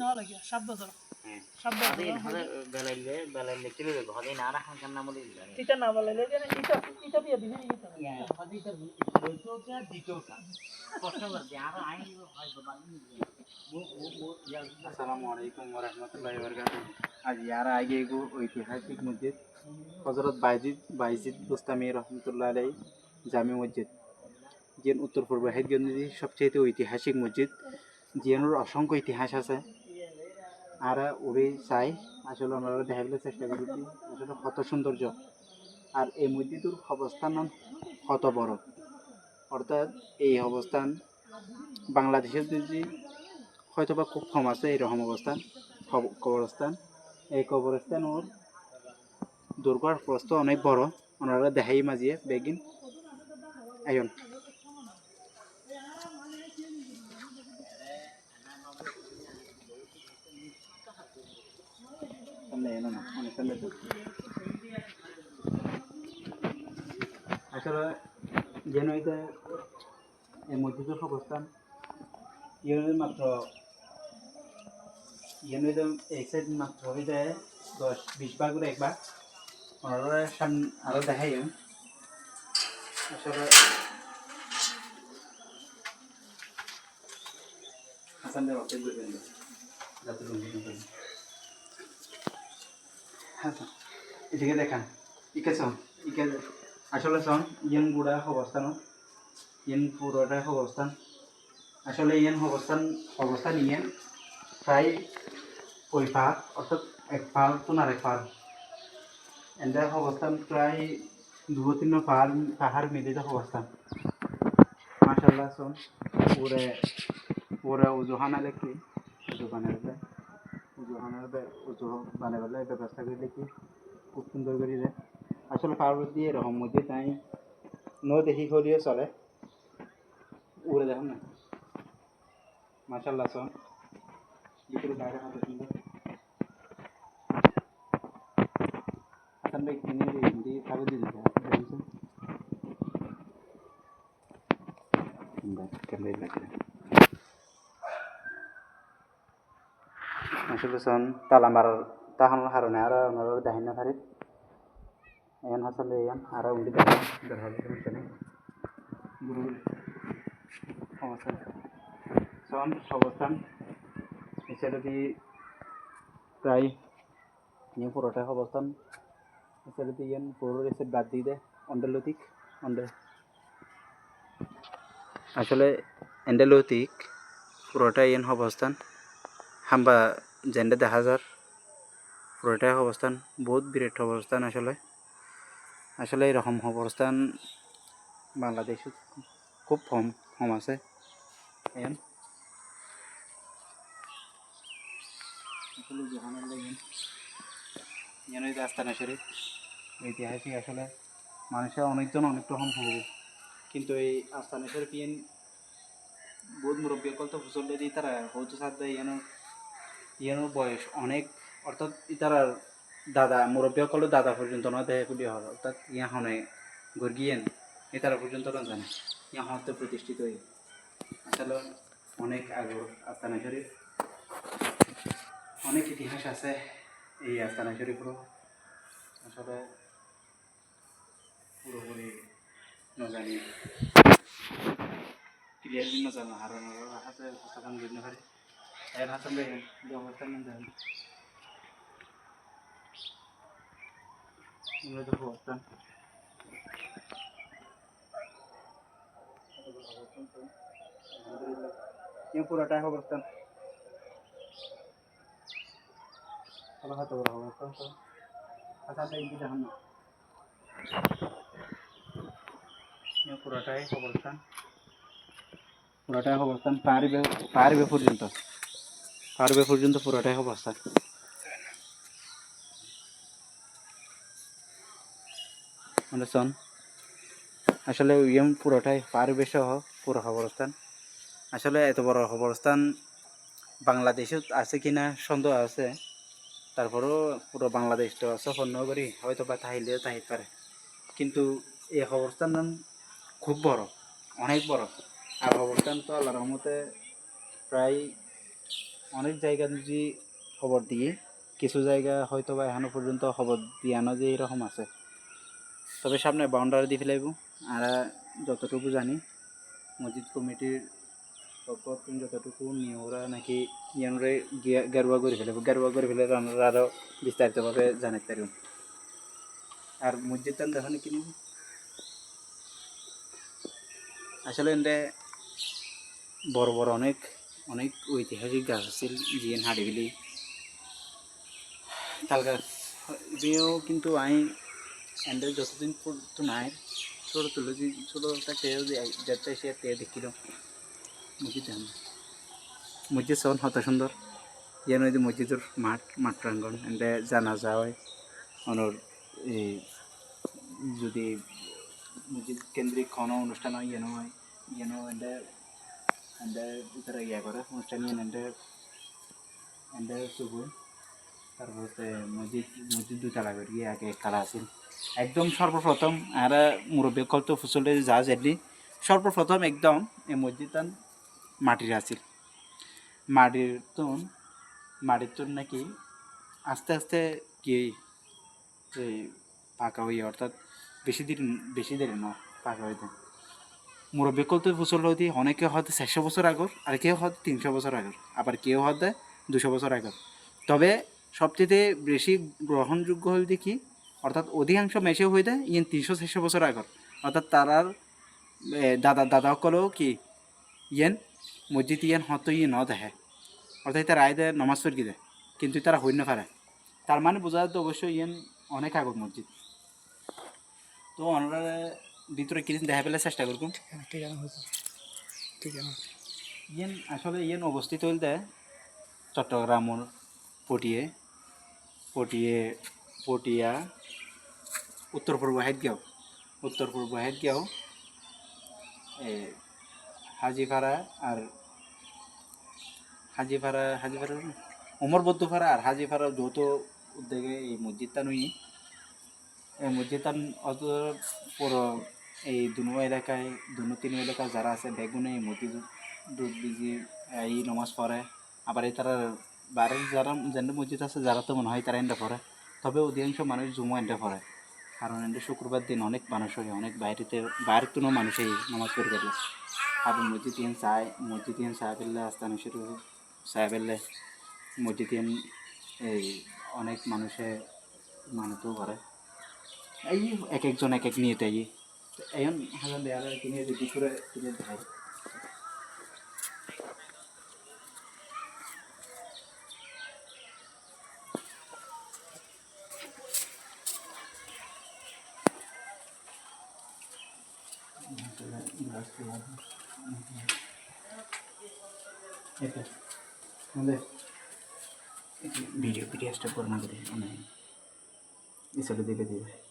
নেওয়া লাগে সাত বছর। যে আজ ইয়ার আগে এগো ঐতিহাসিক মসজিদ হজরত বাইজিদ বাইজিদ বুস্তামি রহমতুল্লাহ আলাই জামি মসজিদ। যেন উত্তর পূর্ব হাইদগঞ্জের সবচেয়ে ঐতিহাসিক মসজিদ যেনোর অসংখ্য ইতিহাস আছে। আর ওরে চাই, আসলে আমরা দেখাবলৈ চেষ্টা করছি আসলে কত সৌন্দর্য। আর এই মসজিদের অবস্থান কত বড়। অর্থাৎ এই অবস্থান বাংলাদেশের যদি হয়তো বা খুব কম আছে, এরকম অবস্থান, কব- কবরস্থান। এই কবরস্থান ওর দুর্গার প্রস্ত অনেক বড়। ওনারা দেখাই মাঝিয়ে বেগিন। আয়ন সামনে এনো না, অনেক সামনে। আসলে যেন এটা এই মসজিদের অবস্থান ইয়ে মাত্র তো এক সাইড মাত্র হইতে দশ বিশ ভাগ করে এক ভাগ। ওনারা সামনে আরও দেখাই আসলে হাসান দেওয়া যাতে রঙিন করেন হ্যাঁ স্যার এদিকে দেখান, ইকে শোন ইকে আসলে শোন ইয়েন গুড়া অবস্থান ইয়েন পুরোটা অবস্থান। আসলে ইয়েন অবস্থান অবস্থান ইয়েন প্রায় ওই পাহাড়, অর্থাৎ এক পাহাড় তো এক পাহাড়। এদের অবস্থান প্রায় দু তিন পাহাড় পাহাড় মিলিত অবস্থান। মাশাল্লাহ শোন ওরে ওরে উজুহান আলে কি উজু বানাবে উজুহানের উজু বানাবে ব্যবস্থা করলে কি খুব সুন্দর করে দেয় আসলে পাহাড় দিয়ে এরকম মধ্যে তাই ন দেখি হলিও চলে। উড়ে দেখুন না। মাশাল্লাহ শোন ভিতরে বাইরে কত সুন্দর। হাসান ভাই কিনে হিন্দি খাবার দিয়ে দিতে আসলে শোন তালা মারার তাহানোর কারণে আর ওনারা দেখাই না এন ভাই এন আর উন্ডি দেখা দেখা সমস্যা নেই গুরু অবস্থান শোন অবস্থান এছাড়া দিয়ে প্রায় ইয়ে পুরোটা অবস্থান এছাড়া দিয়ে ইয়ান পুরো এসে বাদ দিয়ে দেয় অন্ডালতিক অন্ডে আসলে এন্ডালতিক পুরোটা ইয়ান অবস্থান হাম্বা জেন্ডে দেখা যার পুরোটাই অবস্থান বহুত বিরাট অবস্থান আসলে আসলে এরকম অবস্থান বাংলাদেশে খুব কম কম আছে। যেন আস্তানা শরীফ ঐতিহাসিক আসলে মানুষের অনেকজন অনেক রকম হবে। কিন্তু এই আস্তানা শরীফ বহুত মুরব্বী কল তো ফুসল দিয়ে তারা হয়তো সাথে ইয়েন ইয়েন বয়স অনেক, অর্থাৎ তারার দাদা, মুরব্বী কল দাদা পর্যন্ত নয়, দেহে ফুলি হল অর্থাৎ ইয়া হনে গর্গিয়েন এ তারা পর্যন্ত না জানে। ইয়া হতে প্রতিষ্ঠিত হয়ে আসলে অনেক আগর আস্তানা শরীফ। অনেক ইতিহাস আছে এই আস্তানা শরীফেরও। আসলে পুরোপুরি নজানি। ক্লিয়ার দিন নজানো হারান হাতে হাসান দিন পারে এর হাসান দেখেন যে অবস্থা নেই দেখেন উন্নত অবস্থান আলহামদুলিল্লাহ পুরোটাই অবস্থান ভালো হয়তো বড় অবস্থান তো আচ্ছা তাই কি দেখান না ইয়ে পুরোটাই অবস্থান পুরোটাই অবস্থান পারবে পারবে পর্যন্ত পারবে পর্যন্ত পুরোটাই অবস্থান বুঝছেন আসলে ইয়ম পুরোটাই পারবে সহ পুরো অবস্থান আসলে এত বড় অবস্থান বাংলাদেশে আছে কিনা সন্দেহ আছে। তারপরেও পুরো বাংলাদেশটা সফর ন করি। হয়তো বা তাহিলে তাহিত পারে। কিন্তু এই অবস্থান খুব বড়, অনেক বড়। আর অবস্থান তো আল্লাহর রহমতে প্রায় অনেক জায়গা যদি খবর দিয়ে, কিছু জায়গা হয়তো বা এখনও পর্যন্ত খবর দিয়ানো যে এরকম আছে। তবে সামনে বাউন্ডারি দিয়ে ফেলাইব। আর যতটুকু জানি, মসজিদ কমিটির পক্ষ যতটুকু নিয়ে ওরা নাকি ইয়ানরে গেরুয়া করে ফেলব গেরুয়া করে ফেলে আমরা আরও বিস্তারিতভাবে জানাতে পারব। আর মসজিদটা দেখো কি নিব? আসলে বড় বড় অনেক অনেক ঐতিহাসিক গাছ আছিল জিএন হাড়িবিলি তাল গাছ। এও কিন্তু আমি এনরে যতদিন পর্যন্ত নাই, ছোটো তুলে ছোটো একটা টেও যেতে সে তে দেখিল। মসজিদ মসজিদ সন হত সুন্দর। যেন ওই যে মসজিদের মাঠ মাঠ প্রাঙ্গন এনরে জানা যায় অনর এই যদি মসজিদ কেন্দ্রিক কোনো অনুষ্ঠান হয়, যেন হয়, যেন এনরে എൻ്റെ ভিতরে ইয়া করে অনুষ্ঠান নিয়ে എൻ്റെ എൻ്റെ সুবুর তারপরে মসজিদ মসজিদ দুতলা করে গিয়ে আগে খেলা আছিল একদম সর্বপ্রথম আর মুরব্বী কত ফসলে যা যেলি সর্বপ্রথম একদম এই মসজিদটান মাটির আছিল মাটির তুন মাটির তুন নাকি আস্তে আস্তে কি এই পাকা হইয়া অর্থাৎ বেশি দিন বেশি দেরি নয় পাকা হইতে মুরব্বী কলতে ফসল হইতে অনেকে হয়তো চারশো বছর আগর আর কেউ হয়তো তিনশো বছর আগর, আবার কেউ হয়তো দুশো বছর আগর। তবে সবচেয়ে বেশি গ্রহণযোগ্য হইতে কি, অর্থাৎ অধিকাংশ মেশে হইতে ইয়েন তিনশো চারশো বছর আগর। অর্থাৎ তারার দাদা দাদা সকলেও কি, ইয়েন, মসজিদ ইয়েন হয়তো ইয়ে ন দেখে। অর্থাৎ তার আয় দেয়, নমাজ পড়ি দেয়, কিন্তু তারা হইন না পারে। তার মানে বোঝা যাচ্ছে অবশ্যই ইয়েন অনেক আগর মসজিদ। তো ওনারা ভিতরে কিছু দেখা পেলে চেষ্টা করুন ঠিকানা হয়েছে। ঠিকানা ইয়েন আসলে ইয়েন অবস্থিত হইতে চট্টগ্রামের পটিয়ে পটিয়ে পটিয়া উত্তর পূর্ব হেদগাঁও উত্তর পূর্ব হেদগাঁও এ হাজিপাড়া আর হাজিপাড়া হাজিপাড়া বৌদ্ধপাড়া আর হাজিপাড়া যৌথ উদ্যোগে এই মসজিদটা নই। এই মসজিদটা অত পুরো এই দুনো এলাকায়, দুনো তিন এলাকায় যারা আছে, বেগুনে মসজিদ দুধ বিজি, এই নমাজ পড়ে। আবার এই তারা বাইরের যারা যেন মসজিদ আছে, যারা তো মনে হয় তারা এনটা পড়ে। তবে অধিকাংশ মানুষ জুমো এনটা পড়ে। কারণ এনটা শুক্রবার দিন অনেক মানুষ হয়, অনেক বাইরেতে বাইরের কোনো এই নামাজ পড়ে গেলে। আর মসজিদ ইন চায় মসজিদ ইন চায় ফেললে আস্তানো শুরু চায় ফেললে মসজিদ ইন এই অনেক মানুষে মানতেও করে এই এক একজন এক এক নিয়ে তাই এখন হাজার দেয়ার কিনে রেডি করে কিনে দেয় ভিডিও ভিডিও স্টপ করনা করে মানে এসে দিবে দিবে